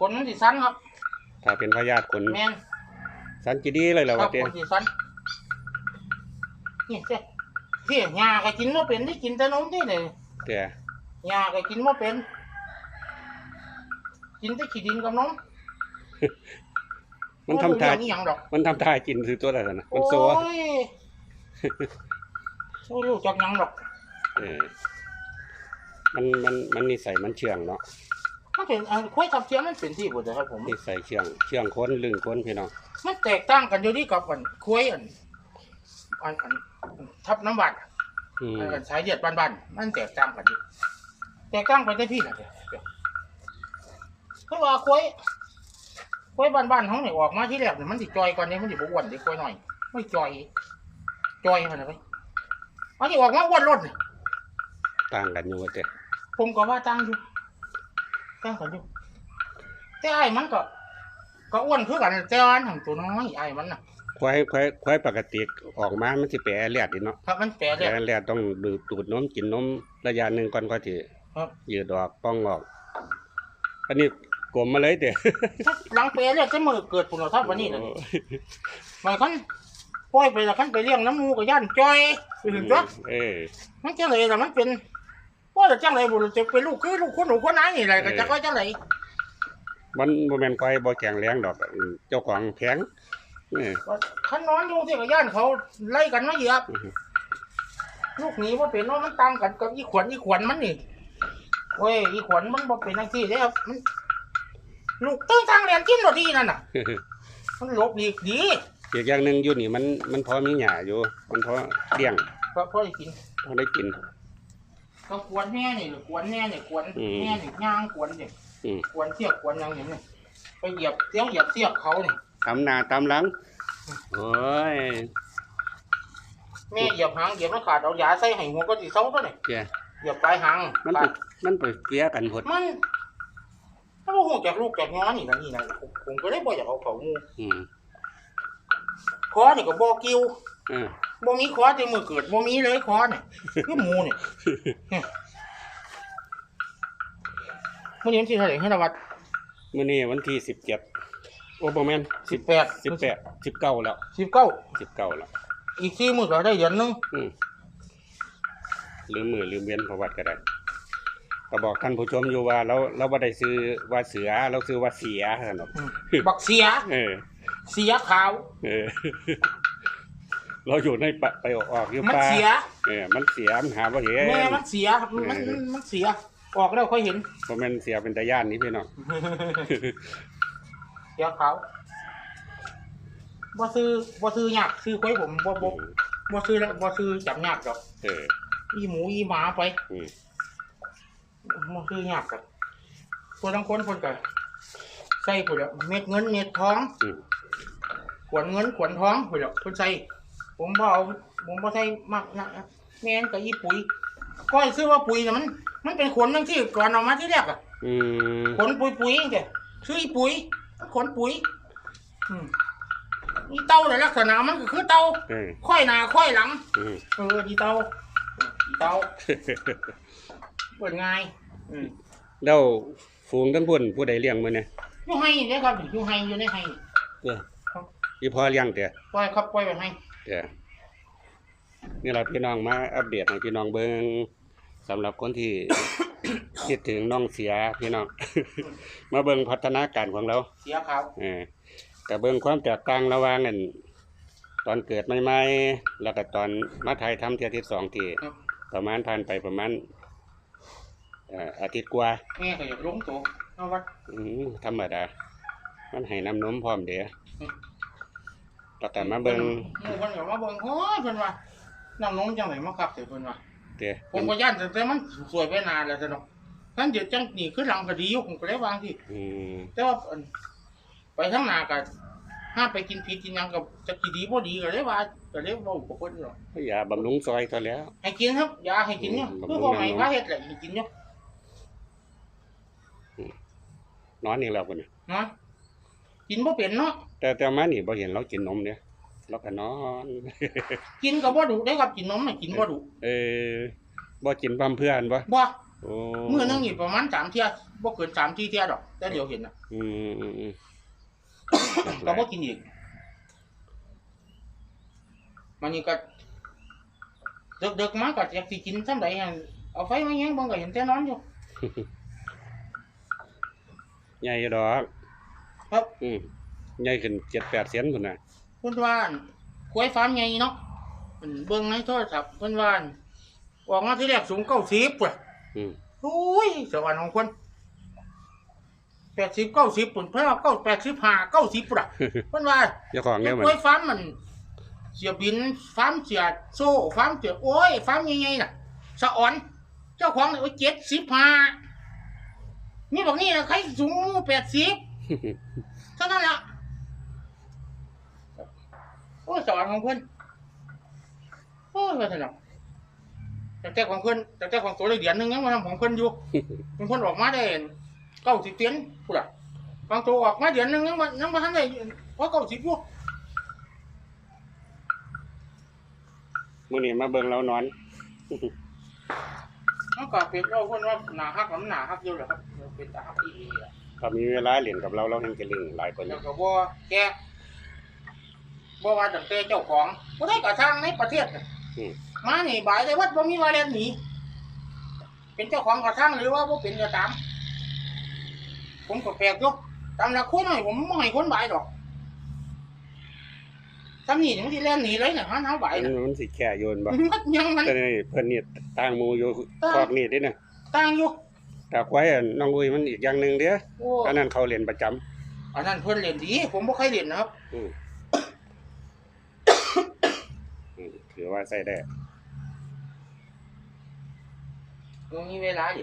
ขนมันสิสั้นครับถ้าเป็นพยาธิคนแม่นสันจีดีเลยเหรอครัวะบเต้ขนสิสั้นนี่เจ้พี่ยาก็กินบ่เป็นได้กินแต่นมที่นี่เต้ยาก็กินบ่เป็น กินแต่ขี้ดินกับนมมันทำท่าบ่รู้เรื่องอีหยังดอก มันทำท่ากินคือตัวอะไรนะมันโซโอ้ยไม่รู้จักหยังดอก เออมันมันมันนิสัยมันเชื่องเนาะ มันเป็นอันควายทับเทียมมันเป็นที่บ่ได้ครับผมนิสัยเชื่องเชื่องคนลึงคนพี่น้องมันแตกต่างกันอยู่ที่กับอันควายอันอันอันอันทับน้ำบัดอืมอันสายเลือดบ้านๆมันแตกต่างกันอยู่แตกต่างไปได้พี่น่ะเดี๋ยวเพราะว่าควายควายบ้านๆเขาเนี่ยออกมาที่แรกเนี่ยมันสิจอยก่อนเนี่ยมันสิบ่อ้วนเด็กควายหน่อยไม่จอย จอยมันนะไปมันสิออกมาอ้วนรถนี่ต่างกันอยู่ว่าเต้ผมก็ว่าต่างอยู่ ต่างกันอยู่แต่ไอ้มันก็ ก็อ้วนคือกันแต่ว่าอันของตัวน้อยไอ้มันน่ะควายควายควายปกติออกมา มันสิแปรเลียดอีเนาะครับมันแปลแปได้รเลียดต้องดูดดูดนมกินนมระยะหนึ่งก่อนก็สิครับ ยืดออกป้องออกอันนี้กลมมาเลยเต้ถ้าหลังแปลเนี่ยจะมือเกิดปุ่นเราทับวันนี้นะบางครั้งปล่อยไปแล้วคันไปเลี้ยงน้ำมูก็ย่านจอยไปถึงตัวเออ มันจังเลยแต่มันเป็น ว่าจะจังไรบุรุษจะเป็นลูกคือลูกคนหนูคนไหนนี่ไรก็จะก็จังไรมันบ่แม่นควายบ่แข็งแรงดอกอืมเจ้าของแข็งเออขันนอนอยู่ที่ก็ย่านเขาไล่กันมาเหยียบอือฮึลูกหนี้ว่าเป็นว่ามันต่างกันกับอีขวัญอีขวัญมันนี่เว้ยอีขวัญมันบ่เป็นทังที่เด้ครับมันลูกตึ้งทางเรียนกินหมดดีนั่นน่ะ มันหลบดีดีอีกอย่างหนึ่งอยู่นี่มันมันพอมีหญ้าอยู่ มันพอเลี้ยงก็พอได้กินพอได้กิน ก็กวนแม่นี่กวนแม่นี่กวนอืมแม่นี่ย่างกวนนี่อืม กวนเสียกกวนหยังอย่างนี้ไปเหยียบเสียงเหยียบเสียกเขานี่ตำหน้าตำหลังโอ้ยแม่เหยียบหางเหยียบมันขาดเอายาใส่ให้หัวก็สิเซาตัวนี่เจ้เหยียบปลายหางมันไปมันไปเฟียกันหมดมันถ้าบ่ฮู้จากลูกจากง้อนี่นะนี่นะผมผมก็เลยบ่อยากเอาเขางูอืมคอนี่ก็บ่กิ้ว เออบ่มีคอแต่มือเกิดบ่มีเลยคอนี่คือหมูนี่เนี่ยมื้อนี้วันที่เท่าไหร่ให้นวัดมื้อนี้วันที่สิบเจ็ดโอ้บ่แม่นสิบ18สิบแปดสิบเก้าแล้ว19สิบเก้าแล้วอีก4มื้อก็ได้เดือนหนึงอืมลืมมือลืมเวียนประวัติก็ได้ก็บอกท่านผู้ชมอยู่ว่าเราเราบ่ได้ซื้อว่าเสือเราซื้อว่าเสียซั่นดอกอืมบักเสียเออ เสียขาว เออ เราอยู่ในปะไปออกอยู่มันป่าเสีย เออมันเสียมันหาบ่เห็น แม่มันเสียมันมันมันมันเสีย ออกแล้วค่อยเห็นบ่แม่นเสียเป็นตาย่านนี่พี่น้อง เสียขาวบ่ซื้อบ่ซื้อยากซื้อไว้ผมบ่บ่บ่ซื้อแล้วบ่ซื้อจับยากดอกเอออีหมูอีหมาไปอืมบ่ซื้อยากดอกคนทั้งคนคนก็ใส่พุ่นแหล้วเม็ดเงินเม็ดทองอืมขวนเงินขวนทองพุ่นแหล้วเพิ่นใส่ ผมบ่เอาผมบ่ใส่มากนะแม่นก็อีปุ๋ยก้อยซื้อว่าปุ๋ยน่ะมัน มันเป็นขนจังที่ก่อนเออกมาที่แรกอะอืมขนปุ๋ยปุ๋ยเจ้ซื้ออีปุ๋ยขนปุ๋ย อืมอีเต้าในลักษณะมันก็คือเต้าเออค่อยหน้าค่อยหลัง อืมเอออีเต้าอีเต้าเปิดง่าย อืมแล้วฝูงทั้งพุ่นผู้ใดเลี้ยงมื้อเนี่ยอยู่ให้เนี่ยครับอยู่ให้อยู่ในให้เด้ออีพ่อเลี้ยงเด้อปล่อยครับปล่อยไปให้ เด้อนี่ล่ะพี่น้องมาอัปเดตให้พี่น้องเบิ่งสำหรับคนที่ คิดถึงน้องเสียพี่น้อง มาเบิ่งพัฒนาการของเรา เสียขาวเออแต่เบิ่งความแตกต่างระหว่างอันตอนเกิดใหม่ๆแล้วก็ตอนมาถ่ายทำเที่ยที่สองที่ครับประมาณผ่านไปประมาณเอ่ออาทิตย์กว่าแม่ก็อยากลงตัวเอาวัดอืมธรรมดา มันให้น้ำนมพร้อมเด้ออืม แล้วก็มาเบิ่งหมู่เพิ่นก็มาเบิ่งโอ้ยเพิ่นว่าน้ำนมจังไหนมาคักเสิเพิ่นว่าเด้อผมก็ย่านแต่แต่มันสวยไปนานแล้วซะเนาะท่านเดี๋ยวจังนี่คือหลังก็ดีอยู่ผมก็เลยวางที่อืมแต่ว่าอันไปทั้งหน้าก็ห้ามไปกินผิดกินหยังกับจะกี่ดีบ่ดีก็เลยว่าก็เลยเว้ากับเพิ่นเนาะยาบำรุงซอยเท่าแล้ว ให้กินครับยาให้กินอยู่อืม คือบ่ให้พาเฮ็ดแหละให้กินอยู่นอนนี่แล้วพุ่นน่ะเนาะ กินบ่เป็นเนาะแต่แต่มานี่บ่เห็นเรากินนมเด้อเราก็นอน กินก็บ่ดุได้ครับกินนมน่ะกินบ่ดุเออบ่กินพร่ำเพื่อนบ่บ่โอ้มือนึงนี่ประมาณสามเที่ยบ่เกินสามที่เที่ยดอกแต่เดี๋ยวเห็นน่ะอืมอืมอืมก็บ่กินอีกมันนี่ก็ดึกๆมาก็อยากสิกินซำใดหั่นเอาไฟมาแยงเบิ่งก็เห็นแต่นอนอยู่ใหญ่อยู่ดอก ครับอืมใหญ่ขึ้นเจ็ดแปดเซนพุ่นน่ะเพิ่นว่าอั่นกล้วยฟาร์มใหญ่เนาะเพิ่นเบิ่งในโทรศัพท์เพิ่นว่าอั่นออกมาที่แรกสูง90พุ่นอืมโอ้ยสวรรค์ของคน80 90ปุ่นเพิ่นว่า9 85 90ปุ่นอะเพิ่นว่า เจ้าของเนี่ยมัน กล้วยฟาร์มมัน เสียบินฟาร์มเสียโซ่ฟาร์มเสียโอ้ยฟาร์มใหญ่ๆน่ะสะอ่อน เจ้าของเนี่ยโอ้ย75นี่บอกนี่นะใครสูง80 เท่านั้นละโอ้ยสวรรค์ของเพิ่นโอ้ยว่าเถอะเนาะแต่แต่ของเพิ่นแต่แต่ของตัวเลยเดือนหนึงยังมาทำของเพิ่นอยู่เป็นคนออกมาได้เก้าสิบเตียนพูดอะบางตัวออกมาเดือนหนึงยังมายังมาทันได้ว่าเก้าสิบอยู่มื้อนี้มาเบิ่งเรานอนมันก็เป็นเราคนว่าหนาฮักกับหนาฮักอยู่แหละครับเป็นตาฮักอีหลีอะ ถ้ามีเวลาเล่นกับเราเราแห่งจะเล่นหลายกว่าแล้นี้วก็บ่แกบ่ว่าตั้งแต่เจ้าของบ่ได้กระทั่งในประเทศน่ะอืม มานี่บายเลยวัดบ่มีว่าเล่นหนีเป็นเจ้าของกระทั่งหรือว่าบ่เป็นก็ตาม ผมก็แปลกอยู่ตามหลักคนหน่อยผมบ่ให้คนบายดอกทำนี่มันสิเล่นหนีเลยน่ะหันเฮาบายมันน่ะมันสิแค่โยนบ่ มันยังมัน แต่นี่เพิ่นนี่ต่างหมู่อยู่คอกนี่เด้น่ะ ต่างอยู่ แต่ควายอะน้องอุ้ยมันอีกอย่างหนึงเด้อโอ้อันนั้นเขาเล่นประจำอันนั้นเพิ่นเล่นดี ผมบ่เคยเล่นนะครับ อืมอืมถือว่าใส่ได้บ่มีเวลาดิ